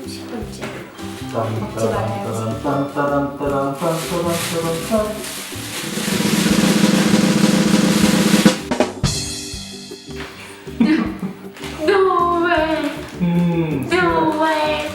한지 30분째. 먹지 말아야지. 딴따란따란딴따란따란딴. No way. 음, No way.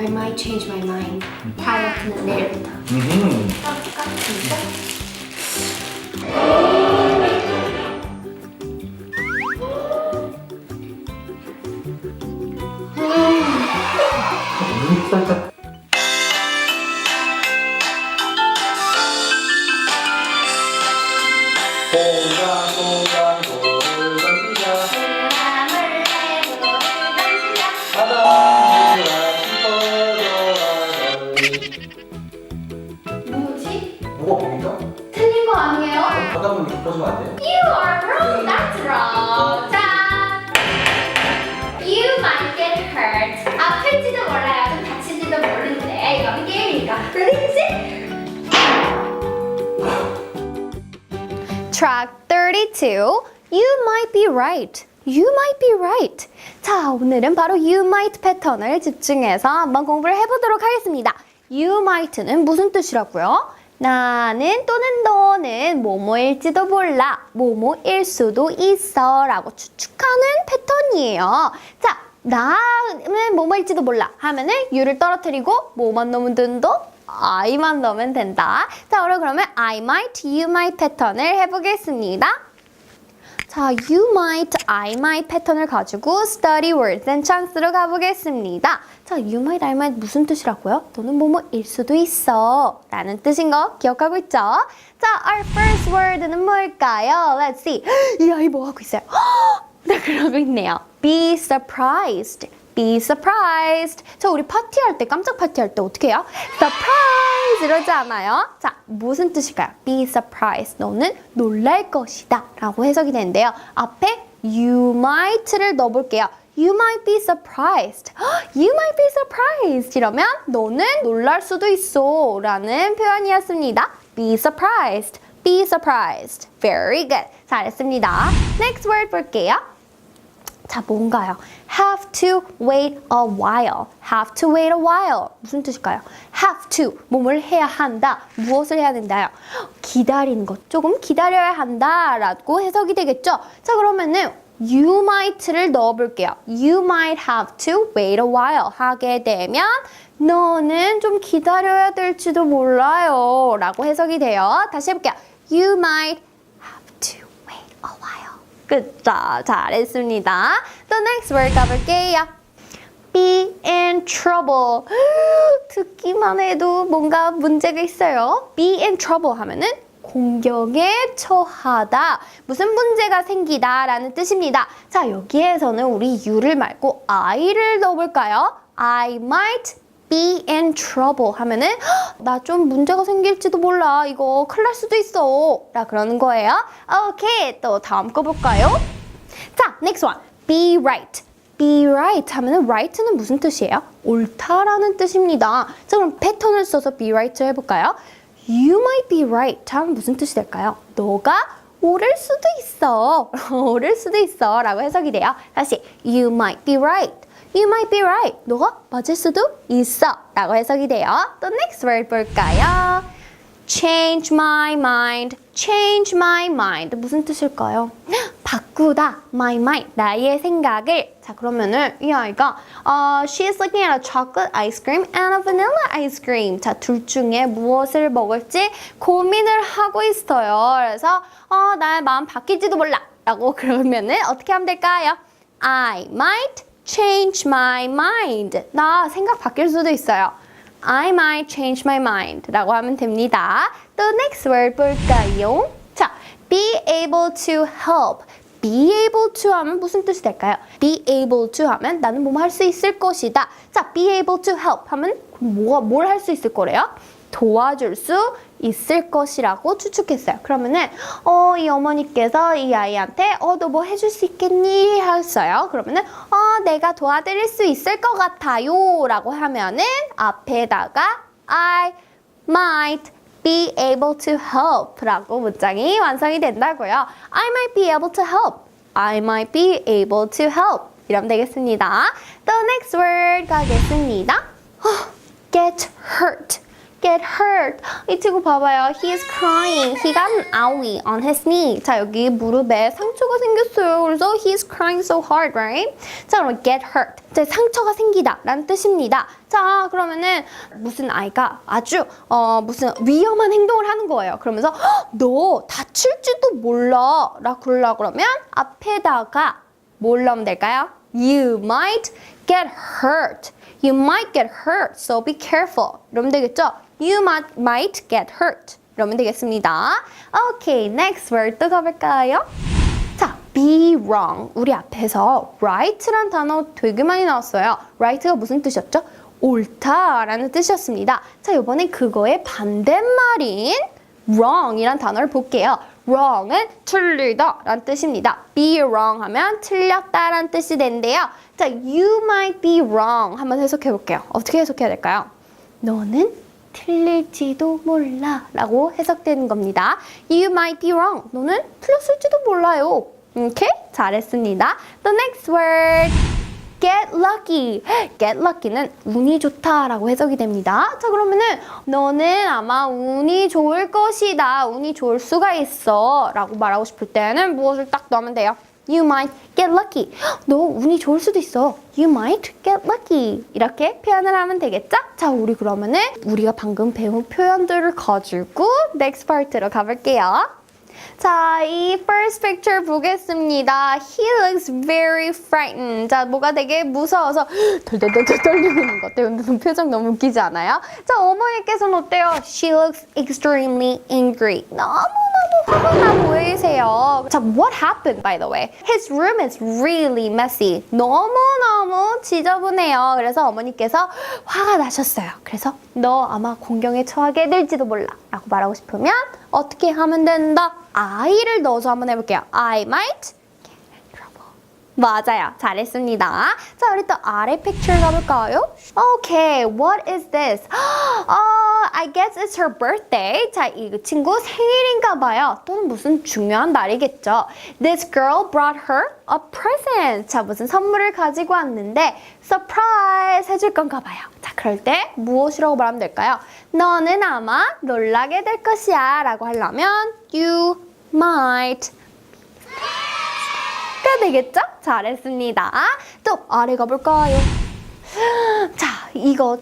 I might change my mind. 다이어트는 내일부터. 음. 깜깜 눈 Track 32. You might be right. You might be right. 자, 오늘은 바로 you might 패턴을 집중해서 한번 공부를 해보도록 하겠습니다. you might는 무슨 뜻이라고요? 나는 또는 너는 뭐뭐일지도 몰라. 뭐뭐일 수도 있어. 라고 추측하는 패턴이에요. 자, 나는 뭐뭐일지도 몰라. 하면은 you를 떨어뜨리고 뭐만 넣으면 된다? I만 넣으면 된다. 자, 그럼 그러면 I might, you might 패턴을 해보겠습니다. 자, you might, I might 패턴을 가지고 study words and chance로 가보겠습니다. 자, you might, I might 무슨 뜻이라고요? 너는 뭐뭐일 수도 있어. 라는 뜻인 거 기억하고 있죠? 자, our first word는 뭘까요? Let's see. 이 아이 뭐 하고 있어요? 네, 그러고 있네요. Be surprised. Be surprised. 자, 우리 파티할 때, 깜짝 파티할 때 어떻게 해요? Surprise! 이러지 않아요? 자, 무슨 뜻일까요? Be surprised. 너는 놀랄 것이다. 라고 해석이 되는데요. 앞에 you might를 넣어볼게요. You might be surprised. You might be surprised. 이러면 너는 놀랄 수도 있어. 라는 표현이었습니다. Be surprised. Be surprised. Very good. 잘했습니다. Next word 볼게요. 자, 뭔가요? Have to wait a while. Have to wait a while. 무슨 뜻일까요? Have to. 몸을 해야 한다. 무엇을 해야 된다요? 기다리는 것. 조금 기다려야 한다. 라고 해석이 되겠죠? 자, 그러면은 you might를 넣어볼게요. You might have to wait a while. 하게 되면 너는 좀 기다려야 될지도 몰라요. 라고 해석이 돼요. 다시 해볼게요. You might have to wait a while. Good. 잘했습니다. The next word 가볼게요. Be in trouble. 듣기만 해도 뭔가 문제가 있어요. Be in trouble 하면은 공격에 처하다. 무슨 문제가 생기다 라는 뜻입니다. 자, 여기에서는 우리 you를 말고 I를 넣어볼까요? I might be in trouble 하면은 나 좀 문제가 생길지도 몰라. 이거 큰일 날 수도 있어. 라 그러는 거예요. 오케이. 또 다음 거 볼까요? 자, next one. Be right. Be right 하면은 right는 무슨 뜻이에요? 옳다라는 뜻입니다. 자, 그럼 패턴을 써서 be right 해볼까요? You might be right 하면 무슨 뜻이 될까요? 너가 옳을 수도 있어. 옳을 수도 있어. 라고 해석이 돼요. 다시, you might be right. You might be right. 너가 맞을 수도 있어. 라고 해석이 돼요. 또 next word 볼까요? change my mind, change my mind. 무슨 뜻일까요? 바꾸다, my mind, 나의 생각을. 자, 그러면은 이 아이가 어, she's looking at a chocolate ice cream and a vanilla ice cream. 자, 둘 중에 무엇을 먹을지 고민을 하고 있어요. 그래서 어, 나의 마음 바뀔지도 몰라. 라고 그러면은 어떻게 하면 될까요? I might change my mind. 나 생각 바뀔 수도 있어요. I might change my mind 라고 하면 됩니다. 또 next word 볼까요? 자, be able to help. be able to 하면 무슨 뜻이 될까요? be able to 하면 나는 뭐 할 수 있을 것이다. 자, be able to help 하면 뭐가 뭘 할 수 있을 거래요? 도와줄 수 있을 것이라고 추측했어요. 그러면은 어, 이 어머니께서 이 아이한테 어, 너 뭐 해줄 수 있겠니? 했어요. 그러면은 어, 내가 도와드릴 수 있을 것 같아요. 라고 하면은 앞에다가 I might be able to help 라고 문장이 완성이 된다고요. I might be able to help. I might be able to help. 이러면 되겠습니다. The next word 가겠습니다. get hurt. Get hurt. 이 친구 봐봐요. He is crying. He got an owie on his knee. 자, 여기 무릎에 상처가 생겼어요. 그래서 he is crying so hard, right? 자, 그럼 get hurt. 자, 상처가 생기다 라는 뜻입니다. 자, 그러면은 무슨 아이가 아주 어, 무슨 위험한 행동을 하는 거예요. 그러면서 "헉, 너 다칠지도 몰라. 라 그러려 그러면 앞에다가 뭘 넣으면 될까요? You might get hurt. You might get hurt, so be careful. 이러면 되겠죠? You might, get hurt. 이러면 되겠습니다. Okay, next word 또 가볼까요? 자, be wrong. 우리 앞에서 right란 단어 되게 많이 나왔어요. right가 무슨 뜻이었죠? 옳다라는 뜻이었습니다. 자, 이번엔 그거의 반대말인 wrong이란 단어를 볼게요. wrong은 틀리다 라는 뜻입니다. be wrong 하면 틀렸다라는 뜻이 되는데요. 자, you might be wrong 한번 해석해 볼게요. 어떻게 해석해야 될까요? 너는 틀릴지도 몰라 라고 해석되는 겁니다. You might be wrong. 너는 틀렸을지도 몰라요. 오케이? 잘했습니다. The next word. get lucky. get lucky는 운이 좋다라고 해석이 됩니다. 자, 그러면은 너는 아마 운이 좋을 것이다. 운이 좋을 수가 있어. 라고 말하고 싶을 때는 무엇을 딱 넣으면 돼요? You might get lucky. 너 운이 좋을 수도 있어. You might get lucky. 이렇게 표현을 하면 되겠죠? 자, 우리 그러면은 우리가 방금 배운 표현들을 가지고 next part로 가볼게요. 자, 이 first picture 보겠습니다. He looks very frightened. 자, 뭐가 되게 무서워서 덜덜덜덜 떨리는 것 같아요. 근데 그 표정 너무 웃기지 않아요? 자, 어머니께서는 어때요? She looks extremely angry. 너무너무 화가 나 보이세요. 자, what happened, by the way? His room is really messy. 너무너무 지저분해요. 그래서 어머니께서 화가 나셨어요. 그래서 너 아마 공경에 처하게 될지도 몰라. 라고 말하고 싶으면 어떻게 하면 된다? I를 넣어서 한번 해볼게요. I might. 맞아요. 잘했습니다. 자, 우리 또 아래 픽처 가볼까요? Okay, what is this? 어, I guess it's her birthday. 자, 이 친구 생일인가 봐요. 또는 무슨 중요한 날이겠죠. This girl brought her a present. 자, 무슨 선물을 가지고 왔는데 surprise 해줄 건가 봐요. 자, 그럴 때 무엇이라고 말하면 될까요? 너는 아마 놀라게 될 것이야 라고 하려면 you might 가 되겠죠? 잘했습니다. 또 아래 가볼까요? 자,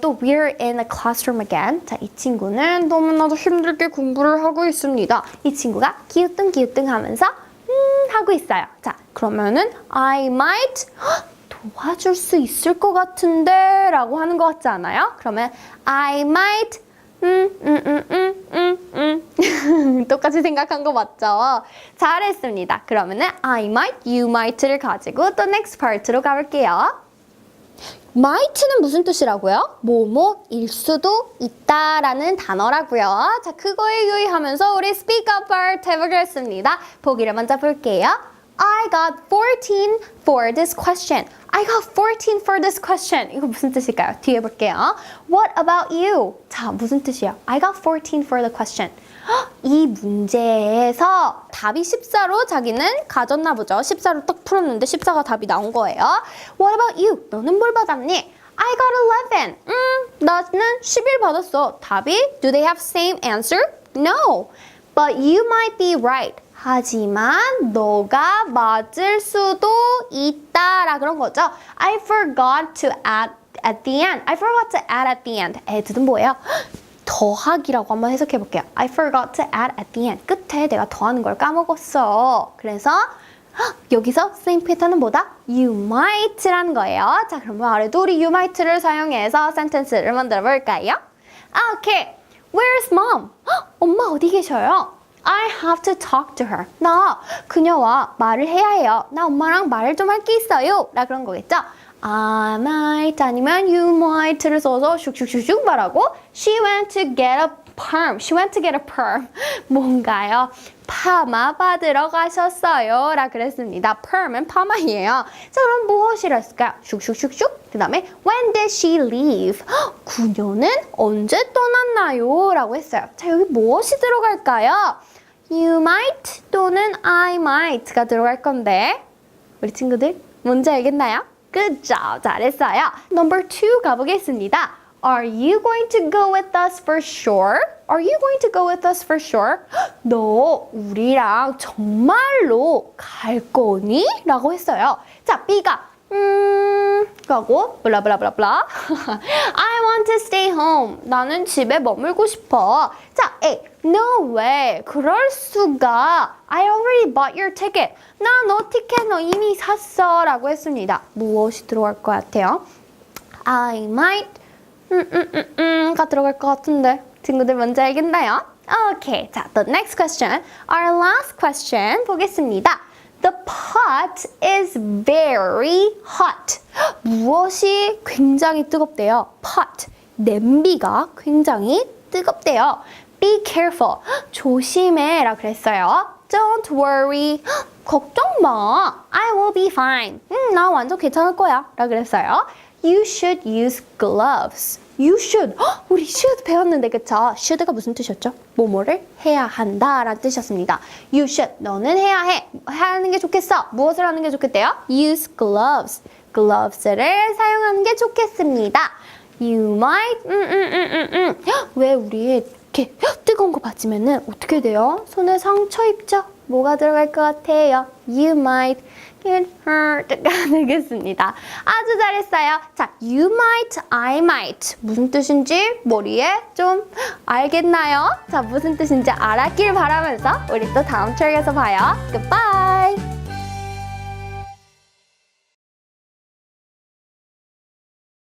또 we're in a classroom again. 자, 이 친구는 너무나도 힘들게 공부를 하고 있습니다. 이 친구가 기우뚱기우뚱 하면서 음 하고 있어요. 자, 그러면은 I might 헉, 도와줄 수 있을 것 같은데 라고 하는 것 같지 않아요? 그러면 I might 음, 음, 음, 음, 음, 음. 똑같이 생각한 거 맞죠? 잘했습니다. 그러면은 I might, you might를 가지고 또 next part로 가볼게요. might는 무슨 뜻이라고요? 뭐뭐일 수도 있다라는 단어라고요. 자, 그거에 유의하면서 우리 speak up part 해보겠습니다. 보기를 먼저 볼게요. I got 14 for this question. I got 14 for this question. 이거 무슨 뜻일까요? 뒤에 볼게요. What about you? 자, 무슨 뜻이야? I got 14 for the question. 헉, 이 문제에서 답이 14로 자기는 가졌나 보죠. 14로 딱 풀었는데 14가 답이 나온 거예요. What about you? 너는 뭘 받았니? I got 11. 음, 나는 11 받았어. 답이 Do they have same answer? No. But you might be right. 하지만 너가 맞을 수도 있다라 그런 거죠. I forgot to add at the end. I forgot to add at the end. add는 뭐예요? 더하기라고 한번 해석해 볼게요. I forgot to add at the end. 끝에 내가 더하는 걸 까먹었어. 그래서 헉, 여기서 same 패턴은 뭐다? You might라는 거예요. 자, 그러면 아래도 우리 you might를 사용해서 sentence를 만들어 볼까요? 아, 오케이. Where's mom? 헉, 엄마 어디 계셔요? I have to talk to her. 나 그녀와 말을 해야 해요. 나 엄마랑 말을 좀 할 게 있어요. 라 그런 거겠죠? I might 아니면 you might를 써서 슉슉슉슉 말하고 She went to get a perm. She went to get a perm. 뭔가요? 파마 받으러 가셨어요. 라 그랬습니다. perm은 파마이에요. 자, 그럼 무엇이랬을까요? 슉슉슉슉. 그 다음에 when did she leave? 헉, 그녀는 언제 떠났나요? 라고 했어요. 자, 여기 무엇이 들어갈까요? You might 또는 I might가 들어갈 건데 우리 친구들 뭔지 알겠나요? Good job. 잘했어요. Number two 가보겠습니다. Are you going to go with us for sure? Are you going to go with us for sure? 너 우리랑 정말로 갈 거니? 라고 했어요. 자, B가 음, 하고 블라블라블라블라. I want to stay home. 나는 집에 머물고 싶어. 자, A. No way. 그럴 수가. I already bought your ticket. 나 너 티켓 너 이미 샀어. 라고 했습니다. 무엇이 들어갈 것 같아요? I might. 음, 음, 음, 음 가 들어갈 것 같은데. 친구들 뭔지 알겠나요? Okay. 자, the next question. Our last question 보겠습니다. The pot is very hot. 무엇이 굉장히 뜨겁대요? pot. 냄비가 굉장히 뜨겁대요. Be careful. 조심해. 라 그랬어요. Don't worry. 걱정 마. I will be fine. 음, 나 완전 괜찮을 거야. 라 그랬어요. You should use gloves. You should. 헉, 우리 should 배웠는데 그쵸? should가 무슨 뜻이었죠? 뭐뭐를 해야 한다 라는 뜻이었습니다. You should. 너는 해야 해. 하는 게 좋겠어. 무엇을 하는 게 좋겠대요? Use gloves. gloves를 사용하는 게 좋겠습니다. You might. 음, 음, 음, 음, 음. 헉, 왜 우리 이렇게 헉, 뜨거운 거 맞으면은 어떻게 돼요? 손에 상처 입죠? 뭐가 들어갈 것 같아요? You might get hurt가 되겠습니다. 아주 잘했어요. 자, you might, I might 무슨 뜻인지 머리에 좀 알겠나요? 자, 무슨 뜻인지 알았길 바라면서 우리 또 다음 트랙에서 봐요. Goodbye.